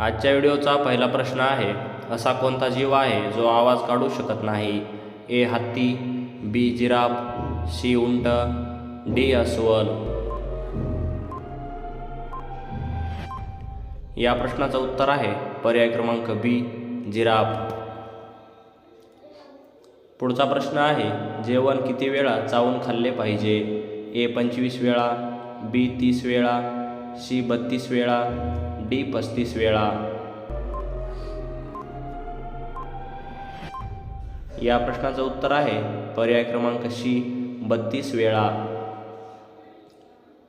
आजच्या व्हिडिओचा पहिला प्रश्न आहे असा कोणता जीव आहे जो आवाज काढू शकत नाही? ए हत्ती बी जिराफ सी उंट डी अस्वल? या प्रश्नाचं उत्तर आहे पर्याय क्रमांक बी जिराफ. पुढचा प्रश्न आहे जेवण किती वेळा चावून खाल्ले पाहिजे? ए पंचवीस वेळा बी तीस वेळा सी बत्तीस वेळा डी पस्तीस वेळा. या प्रश्नाचं उत्तर आहे पर्याय क्रमांक सी बत्तीस वेळा.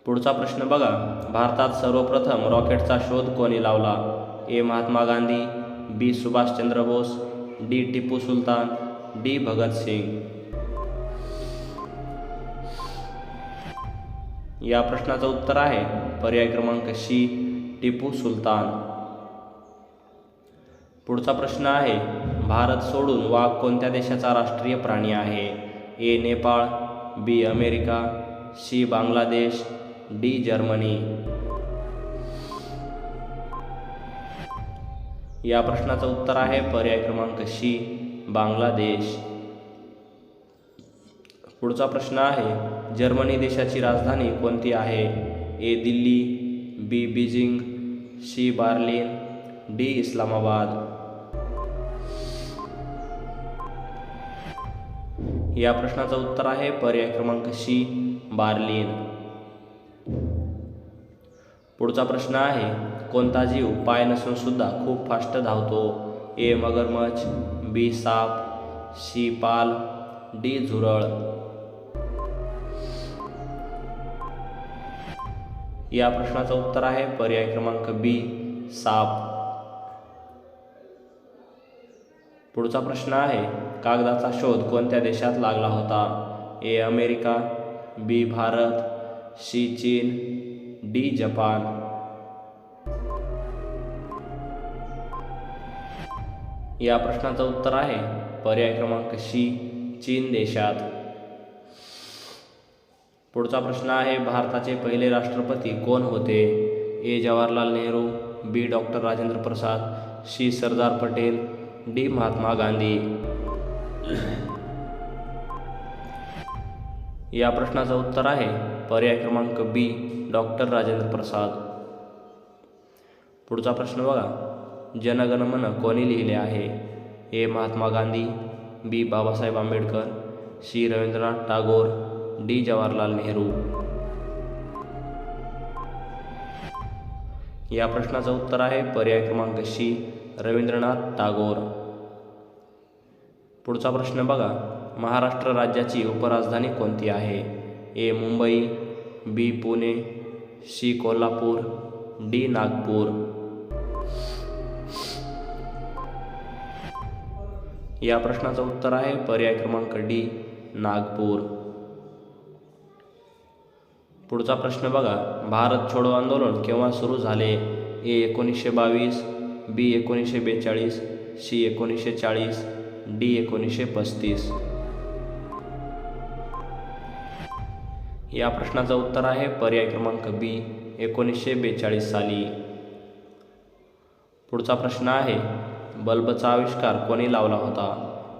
पुढचा प्रश्न बघा. भारतात सर्वप्रथम रॉकेटचा शोध कोणी लावला? A. Mahatma Gandhi B. Subhash Chandra Bose D. Tipu Sultan D. Bhagat या प्रश्नाचं उत्तर आहे. पर्याय क्रमांक सी टिपू सुलतान. पुढचा प्रश्न आहे भारत सोडून वाघ कोणत्या देशाचा राष्ट्रीय प्राणी आहे? A Nepal B America C Bangladesh D Germany. या प्रश्नाचं उत्तर आहे पर्याय क्रमांक सी बांगलादेश. पुढचा प्रश्न आहे जर्मनी देशाची राजधानी कोणती आहे? A Delhi B Beijing C Berlin D Islamabad. या प्रश्नाचं उत्तर आहे पर्याय क्रमांक सी बार्लिन. पुढचा प्रश्न आहे कोणता जीव पाय नसून सुद्धा खूप फास्ट धावतो? ए मगरमच्छ बी साप सी पाल डी झुरळ. या प्रश्नाचं उत्तर आहे. पर्याय क्रमांक बी साप. पुढचा प्रश्न आहे कागदाचा शोध कोणत्या देशात लागला होता? A America B Bharat C चीन डी जपान. या प्रश्नाचं उत्तर आहे पर्याय क्रमांक सी चीन देशात. पुढचा प्रश्न आहे भारताचे पहिले राष्ट्रपती कोण होते? A. Jawaharlal Nehru B. Doctor Rajendra Prasad C. Sardar Patel D. Mahatma Gandhi. या प्रश्नाचं उत्तर आहे पर्याय क्रमांक बी डॉक्टर राजेंद्र प्रसाद. पुढचा प्रश्न बघा जनगणमन कोणी लिहिले आहे? A. Mahatma Gandhi B. Babasaheb Ambedkar C. Rabindranath Tagore D Jawaharlal Nehru. या प्रश्नाचं उत्तर आहे पर्याय क्रमांक सी रवींद्रनाथ टागोर. पुढचा प्रश्न बघा महाराष्ट्र राज्याची उपराजधानी कोणती आहे? A Mumbai B Pune C Kolhapur D Nagpur. या प्रश्नाचं उत्तर आहे पर्याय क्रमांक डी नागपूर. पुढचा प्रश्न बघा. भारत छोडो आंदोलन केव्हा सुरू झाले? ए एकोणीसशे बावीस बी एकोणीसशे बेचाळीस सी एकोणीसशे चाळीस डी एकोणीसशे पस्तीस. या प्रश्नाचं उत्तर आहे पर्याय क्रमांक बी एकोणीसशे बेचाळीस साली. पुढचा प्रश्न आहे बल्बचा आविष्कार कोणी लावला होता?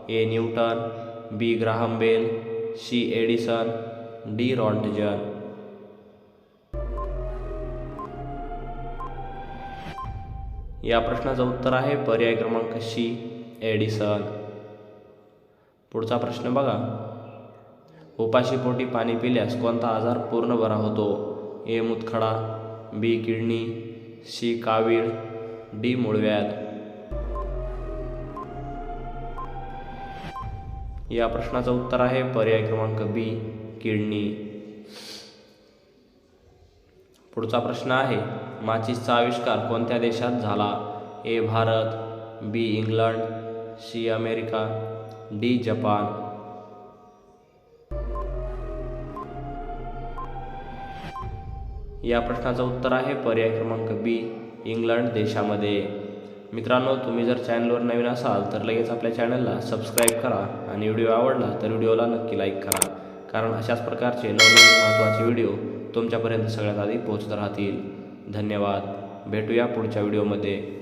A Newton B Graham Bell C Edison D Roentgen. या प्रश्नाचं उत्तर आहे पर्याय क्रमांक शी एडिसन. पुढचा प्रश्न बघा. उपाशीपोटी पाणी पिल्यास कोणता आजार पूर्ण बरा होतो? ए मुतखडा बी किडनी सी कावीळ डी मूळव्याध. या प्रश्नाचं उत्तर आहे पर्याय क्रमांक बी किडनी. पुढचा प्रश्न आहे माचीसचा आविष्कार कोणत्या देशात झाला? A Bharat B England C America D Japan. या प्रश्नाचं उत्तर आहे पर्याय क्रमांक बी इंग्लंड देशामध्ये. मित्रांनो तुम्ही जर चॅनलवर नवीन असाल तर लगेच आपल्या चॅनलला सबस्क्राईब करा आणि व्हिडिओ आवडला तर व्हिडिओला नक्की लाईक करा. कारण अशाच प्रकारचे नवनवीन महत्त्वाचे व्हिडिओ तुमच्यापर्यंत सगळ्यात आधी पोहोचत राहतील. धन्यवाद. भेटूया पुढच्या व्हिडिओमध्ये.